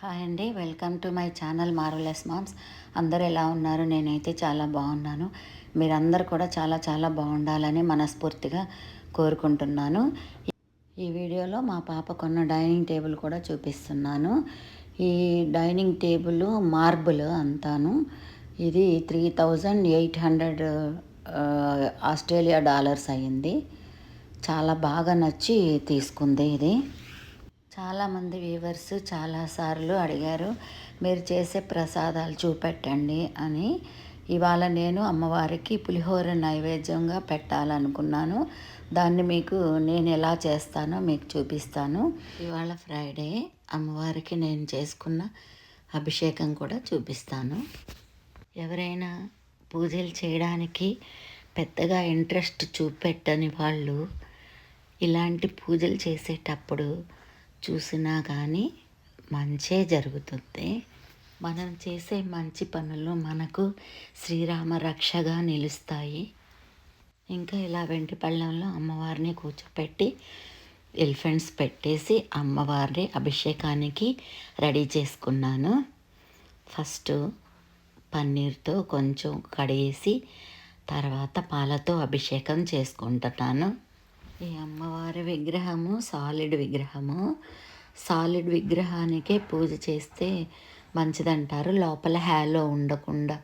Hi అండి. Welcome to my channel marvellous moms. అందరు ఎలా ఉన్నారు? నేనైతే చాలా బాగున్నాను. మీరందరూ కూడా చాలా చాలా బాగుండాలని మనస్ఫూర్తిగా కోరుకుంటున్నాను. ఈ వీడియోలో మా పాప కొన్న డైనింగ్ టేబుల్ కూడా చూపిస్తున్నాను. ఈ డైనింగ్ టేబుల్ మార్బుల్ అంతాను ఇది three thousand eight hundred Australia dollars అయ్యింది. చాలా బాగా నచ్చి తీసుకుంది ఇది. చాలామంది వ్యూవర్స్ చాలాసార్లు అడిగారు మీరు చేసే ప్రసాదాలు చూపెట్టండి అని. ఇవాళ నేను అమ్మవారికి పులిహోర నైవేద్యంగా పెట్టాలనుకున్నాను. దాన్ని మీకు నేను ఎలా చేస్తానో మీకు చూపిస్తాను. ఇవాళ ఫ్రైడే అమ్మవారికి నేను చేసుకున్న అభిషేకం కూడా చూపిస్తాను. ఎవరైనా పూజలు చేయడానికి పెద్దగా ఇంట్రెస్ట్ చూపెట్టని వాళ్ళు ఇలాంటి పూజలు చేసేటప్పుడు చూసినా కానీ మంచే జరుగుతుంది. మనం చేసే మంచి పనులు మనకు శ్రీరామ రక్షగా నిలుస్తాయి. ఇంకా ఇలా వెంటి పళ్ళంలో అమ్మవారిని కూర్చోపెట్టి ఎలిఫెంట్స్ పెట్టేసి అమ్మవారిని అభిషేకానికి రెడీ చేసుకున్నాను. ఫస్ట్ పన్నీర్తో కొంచెం కడిగేసి తర్వాత పాలతో అభిషేకం చేసుకుంటున్నాను. ఈ అమ్మవారి విగ్రహము సాలిడ్ విగ్రహము. సాలిడ్ విగ్రహానికే పూజ చేస్తే మంచిదంటారు. లోపల హ్యాలో ఉండకుండా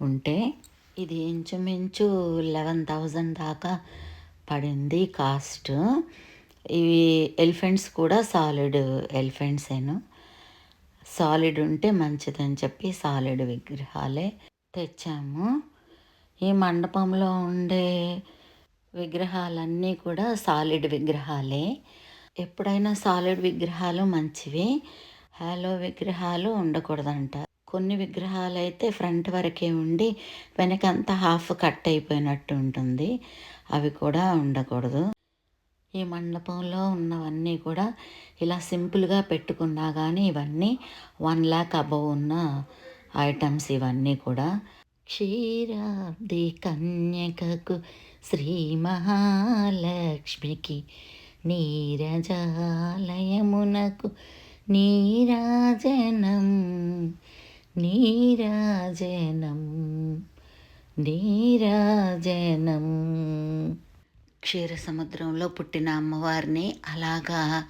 ఉంటే. ఇది ఇంచుమించు లెవెన్ థౌజండ్ దాకా పడింది కాస్ట్. ఇవి ఎలిఫెంట్స్ కూడా సాలిడ్ ఎలిఫెంట్సేను. సాలిడ్ ఉంటే మంచిదని చెప్పి సాలిడ్ విగ్రహాలే తెచ్చాము. ఈ మండపంలో ఉండే విగ్రహాలన్నీ కూడా సాలిడ్ విగ్రహాలే. ఎప్పుడైనా సాలిడ్ విగ్రహాలు మంచివి. హాలో విగ్రహాలు ఉండకూడదంట. కొన్ని విగ్రహాలు అయితే ఫ్రంట్ వరకే ఉండి వెనకంతా హాఫ్ కట్ అయిపోయినట్టు ఉంటుంది. అవి కూడా ఉండకూడదు. ఈ మండపంలో ఉన్నవన్నీ కూడా ఇలా సింపుల్గా పెట్టుకున్నా కానీ ఇవన్నీ వన్ ల్యాక్ అబవ్ ఉన్న ఐటమ్స్ ఇవన్నీ కూడా. క్షీరాబ్ది కన్యకకు శ్రీ మహాలక్ష్మికి నీరజాలయమునకు నీరాజనం నీరాజనం నీరాజనం. క్షీర సముద్రంలో పుట్టిన అమ్మవారిని అలాగా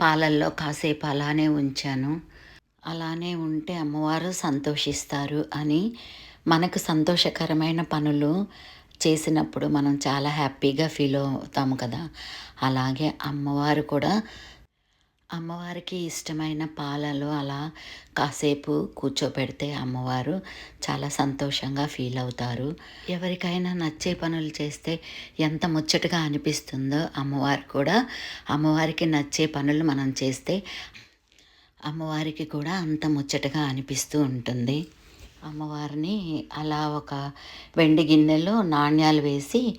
పాలల్లో కాసేపు అలానే ఉంచాను. అలానే ఉంటే అమ్మవారు సంతోషిస్తారు అని మనకు సంతోషకరమైన పనులు చేసినప్పుడు మనం చాలా హ్యాపీగా ఫీల్ అవుతాము కదా. అలాగే అమ్మవారు కూడా అమ్మవారికి ఇష్టమైన పాలలో అలా కాసేపు కూర్చోపెడితే అమ్మవారు చాలా సంతోషంగా ఫీల్ అవుతారు. ఎవరికైనా నచ్చే పనులు చేస్తే ఎంత ముచ్చటగా అనిపిస్తుందో అమ్మవారు కూడా అమ్మవారికి నచ్చే పనులు మనం చేస్తే అమ్మవారికి కూడా అంత ముచ్చటగా అనిపిస్తూ ఉంటుంది. అమ్మవారిని అలా ఒక వెండి గిన్నెలో నాణ్యాలు వేసి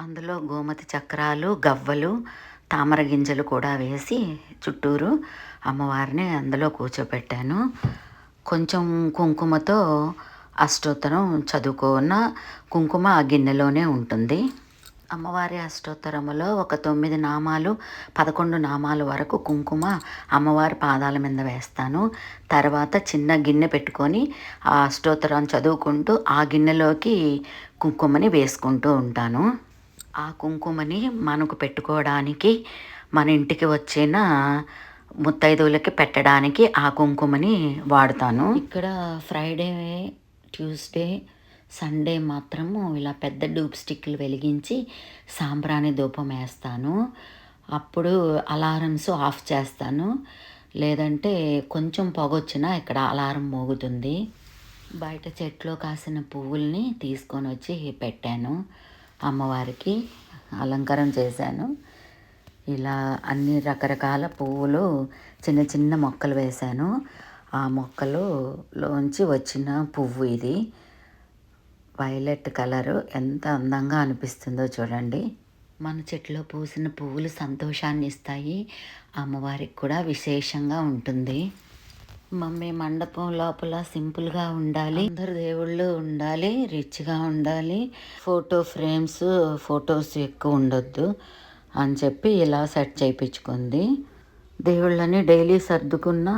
అందులో గోమతి చక్రాలు గవ్వలు తామర గింజలు కూడా వేసి చుట్టూరు అమ్మవారిని అందులో కూర్చోపెట్టాను. కొంచెం కుంకుమతో అష్టోత్తరం చదువుకున్న కుంకుమ ఆ గిన్నెలోనే ఉంటుంది. అమ్మవారి అష్టోత్తరములో ఒక తొమ్మిది నామాలు పదకొండు నామాల వరకు కుంకుమ అమ్మవారి పాదాల మీద వేస్తాను. తర్వాత చిన్న గిన్నె పెట్టుకొని ఆ అష్టోత్తరం చదువుకుంటూ ఆ గిన్నెలోకి కుంకుమని వేసుకుంటూ ఉంటాను. ఆ కుంకుమని మనకు పెట్టుకోవడానికి మన ఇంటికి వచ్చిన ముత్తైదువులకి పెట్టడానికి ఆ కుంకుమని వాడతాను. ఇక్కడ ఫ్రైడే ట్యూస్డే సండే మాత్రము ఇలా పెద్ద డూప్ స్టిక్లు వెలిగించి సాంబ్రాణి ధూపం వేస్తాను. అప్పుడు అలారమ్స్ ఆఫ్ చేస్తాను. లేదంటే కొంచెం పొగొచ్చినా ఇక్కడ అలారం మోగుతుంది. బయట చెట్లో కాసిన పువ్వుల్ని తీసుకొని వచ్చి పెట్టాను అమ్మవారికి అలంకారం చేశాను. ఇలా అన్ని రకరకాల పువ్వులు చిన్న చిన్న మొక్కలు వేశాను. ఆ మొక్కలులోంచి వచ్చిన పువ్వు ఇది. వైలెట్ కలరు ఎంత అందంగా అనిపిస్తుందో చూడండి. మన చెట్లో పూసిన పువ్వులు సంతోషాన్ని ఇస్తాయి. అమ్మవారికి కూడా విశేషంగా ఉంటుంది. మమ్మీ మండపం లోపల సింపుల్గా ఉండాలి. అందరు దేవుళ్ళు ఉండాలి రిచ్గా ఉండాలి. ఫోటో ఫ్రేమ్స్ ఫొటోస్ ఎక్కువ ఉండొద్దు అని చెప్పి ఇలా సెట్ చేయించుకుంది. దేవుళ్ళని డైలీ సర్దుకున్న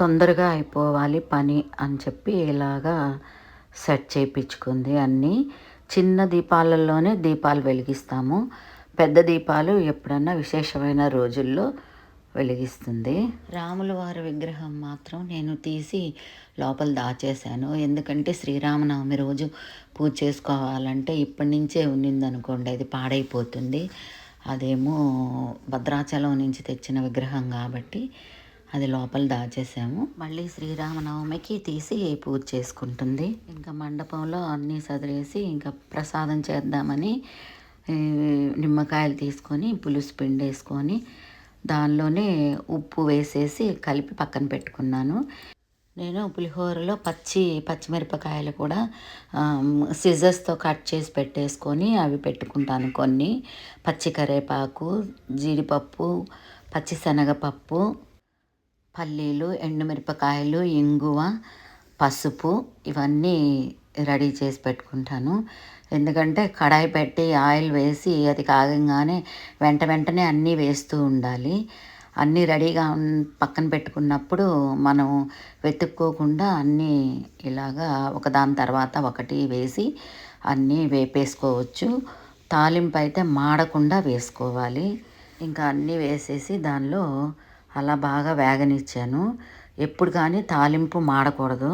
తొందరగా అయిపోవాలి పని అని చెప్పి ఇలాగా సెట్ చేయించుకుంది. అన్నీ చిన్న దీపాలలోనే దీపాలు వెలిగిస్తాము. పెద్ద దీపాలు ఎప్పుడన్నా విశేషమైన రోజుల్లో వెలిగిస్తుంది. రాముల వారి విగ్రహం మాత్రం నేను తీసి లోపల దాచేశాను. ఎందుకంటే శ్రీరామనవమి రోజు పూజ చేసుకోవాలంటే ఇప్పటి నుంచే ఉన్నిందనుకోండి అది పాడైపోతుంది. అదేమో భద్రాచలం నుంచి తెచ్చిన విగ్రహం కాబట్టి అది లోపల దాచేసాము. మళ్ళీ శ్రీరామనవమికి తీసి పూజ చేసుకుంటుంది. ఇంకా మండపంలో అన్నీ సదిరేసి ఇంకా ప్రసాదం చేద్దామని నిమ్మకాయలు తీసుకొని పులుసు పిండి వేసుకొని దానిలోనే ఉప్పు వేసేసి కలిపి పక్కన పెట్టుకున్నాను. నేను పులిహోరలో పచ్చి పచ్చిమిరపకాయలు కూడా సిజర్స్తో కట్ చేసి పెట్టేసుకొని అవి పెట్టుకుంటాను కొన్ని. పచ్చి కరేపాకు జీడిపప్పు పచ్చి శనగపప్పు పల్లీలు ఎండుమిరపకాయలు ఇంగువ పసుపు ఇవన్నీ రెడీ చేసి పెట్టుకుంటాను. ఎందుకంటే కడాయి పెట్టి ఆయిల్ వేసి అది కాగంగానే వెంట వెంటనే అన్నీ వేస్తూ ఉండాలి. అన్నీ రెడీగా ఉన్- పక్కన పెట్టుకున్నప్పుడు మనం వెతుక్కోకుండా అన్నీ ఇలాగా ఒకదాని తర్వాత ఒకటి వేసి అన్నీ వేపేసుకోవచ్చు. తాలింపు అయితే మాడకుండా వేసుకోవాలి. ఇంకా అన్నీ వేసేసి దానిలో అలా బాగా వేగనిచ్చాను. ఎప్పుడు కానీ తాలింపు మాడకూడదు.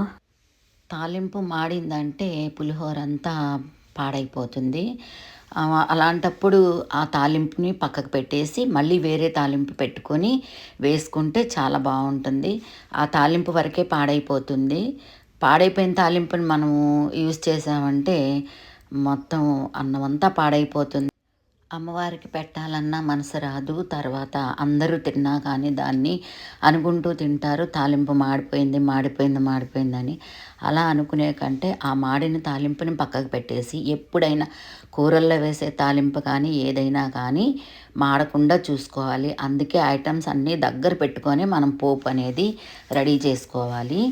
తాలింపు మాడిందంటే పులిహోర అంతా పాడైపోతుంది అలాంటప్పుడు ఆ తాలింపుని పక్కకు పెట్టేసి మళ్ళీ వేరే తాలింపు పెట్టుకొని వేసుకుంటే చాలా బాగుంటుంది. ఆ తాలింపు వరకే పాడైపోతుంది. పాడైపోయిన తాలింపుని మనము యూజ్ చేసామంటే మొత్తం అన్నం అంతా పాడైపోతుంది. అమ్మవారికి పెట్టాలన్నా మనసు రాదు. తర్వాత అందరూ తిన్నా కానీ దాన్ని అనుకుంటూ తింటారు. తాలింపు మాడిపోయింది మాడిపోయింది మాడిపోయిందని. అలా అనుకునే కంటే ఆ మాడిన తాలింపుని పక్కకు పెట్టేసి ఎప్పుడైనా కూరల్లో వేసే తాలింపు కానీ ఏదైనా కానీ మాడకుండా చూసుకోవాలి. అందుకే ఐటమ్స్ అన్నీ దగ్గర పెట్టుకొని మనం పోపు అనేది రెడీ చేసుకోవాలి.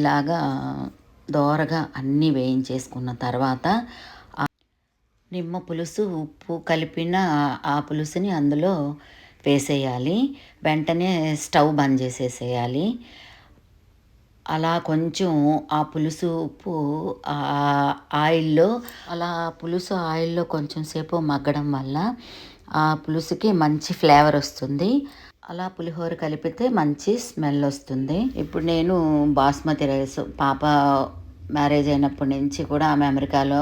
ఇలాగా దోరగా అన్నీ వేయించేసుకున్న తర్వాత నిమ్మ పులుసు ఉప్పు కలిపిన ఆ పులుసుని అందులో వేసేయాలి. వెంటనే స్టవ్ బంద్ చేసేసేయాలి. అలా కొంచెం ఆ పులుసు ఉప్పు ఆయిల్లో అలా పులుసు ఆయిల్లో కొంచెం సేపు మగ్గడం వల్ల ఆ పులుసుకి మంచి ఫ్లేవర్ వస్తుంది. అలా పులిహోర కలిపితే మంచి స్మెల్ వస్తుంది. ఇప్పుడు నేను బాస్మతి రైస్ పాప మ్యారేజ్ అయినప్పటి నుంచి కూడా ఆమె అమెరికాలో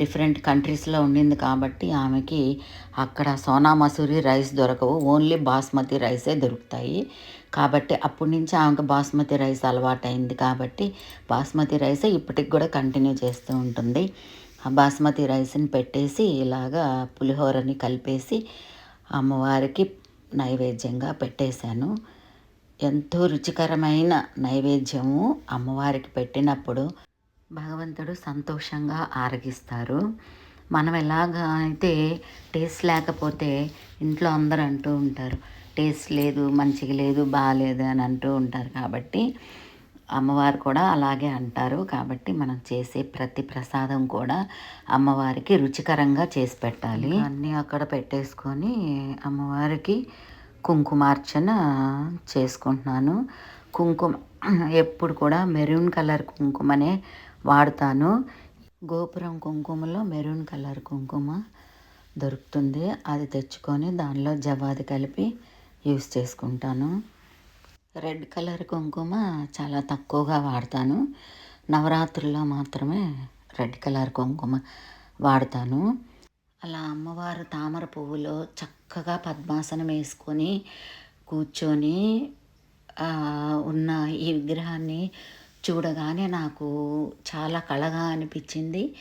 డిఫరెంట్ కంట్రీస్లో ఉండింది కాబట్టి ఆమెకి అక్కడ సోనా మసూరి రైస్ దొరకవు. ఓన్లీ బాస్మతి రైసే దొరుకుతాయి. కాబట్టి అప్పటి నుంచి ఆమెకు బాస్మతి రైస్ అలవాటైంది కాబట్టి బాస్మతి రైసే ఇప్పటికి కూడా కంటిన్యూ చేస్తూ ఉంటుంది. ఆ బాస్మతి రైస్ని పెట్టేసి ఇలాగా పులిహోరని కలిపేసి అమ్మవారికి నైవేద్యంగా పెట్టేశాను. ఎంతో రుచికరమైన నైవేద్యము అమ్మవారికి పెట్టినప్పుడు భగవంతుడు సంతోషంగా ఆరగిస్తారు. మనం ఎలాగ అయితే టేస్ట్ లేకపోతే ఇంట్లో అందరూ అంటూ ఉంటారు టేస్ట్ లేదు మంచిగా లేదు బాగాలేదు అని అంటూ ఉంటారు కాబట్టి అమ్మవారు కూడా అలాగే అంటారు. కాబట్టి మనం చేసే ప్రతి ప్రసాదం కూడా అమ్మవారికి రుచికరంగా చేసి పెట్టాలి. అన్నీ అక్కడ పెట్టేసుకొని అమ్మవారికి కుంకుమార్చన చేసుకుంటున్నాను. కుంకుమ ఎప్పుడు కూడా మెరూన్ కలర్ కుంకుమనే వాడతాను. గోపురం కుంకుమలో మెరూన్ కలర్ కుంకుమ దొరుకుతుంది. అది తెచ్చుకొని దానిలో జవాది కలిపి యూస్ చేసుకుంటాను. రెడ్ కలర్ కుంకుమ చాలా తక్కువగా వాడతాను. నవరాత్రుల్లో మాత్రమే రెడ్ కలర్ కుంకుమ వాడతాను. అలా అమ్మవారు తామర పువ్వులో చక్కగా పద్మాసనం వేసుకొని కూర్చొని ఉన్న ఈ విగ్రహాన్ని చూడగానే నాకు చాలా కళగా అనిపించింది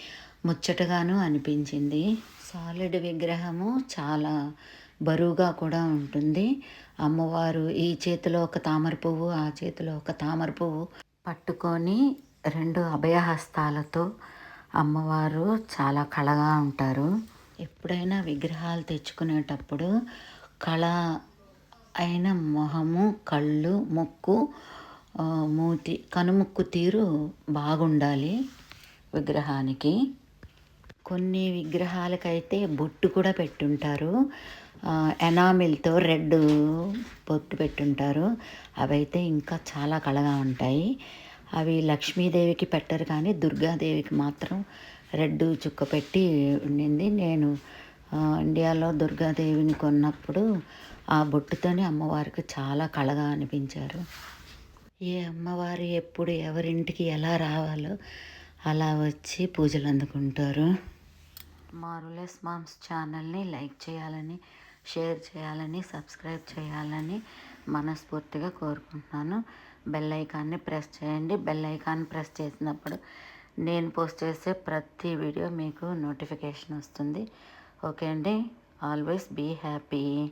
ముచ్చటగాను అనిపించింది. సాలిడ్ విగ్రహము చాలా బరువుగా కూడా ఉంటుంది. అమ్మవారు ఈ చేతిలో ఒక తామర పువ్వు ఆ చేతిలో ఒక తామర పువ్వు పట్టుకొని రెండు అభయహస్తాలతో అమ్మవారు చాలా కళగా ఉంటారు. ఎప్పుడైనా విగ్రహాలు తెచ్చుకునేటప్పుడు కళ అయిన మొహము కళ్ళు ముక్కు మూతి కనుముక్కు తీరు బాగుండాలి విగ్రహానికి. కొన్ని విగ్రహాలకైతే బొట్టు కూడా పెట్టుంటారు. ఎనామిల్తో రెడ్ బొట్టు పెట్టుంటారు. అవైతే ఇంకా చాలా కళగా ఉంటాయి. అవి లక్ష్మీదేవికి పెట్టరు కానీ దుర్గాదేవికి మాత్రం రెడ్ చుక్క పెట్టి ఉండింది. నేను ఇండియాలో దుర్గాదేవిని కొన్నప్పుడు ఆ బొట్టుతోనే అమ్మవారికి చాలా కళగా అనిపించారు. ఏ అమ్మవారు ఎప్పుడు ఎవరింటికి ఎలా రావాలో అలా వచ్చి పూజలు అందుకుంటారు. మారులెస్ మామ్స్ ఛానల్ని లైక్ చేయాలని షేర్ చేయాలని సబ్స్క్రైబ్ చేయాలని మనస్ఫూర్తిగా కోరుకుంటున్నాను. బెల్ ఐకాన్ని ప్రెస్ చేయండి. బెల్ ఐకాన్ ప్రెస్ చేసినప్పుడు నేను పోస్ట్ చేసే ప్రతి వీడియో మీకు నోటిఫికేషన్ వస్తుంది. ఓకే అండి. Always be happy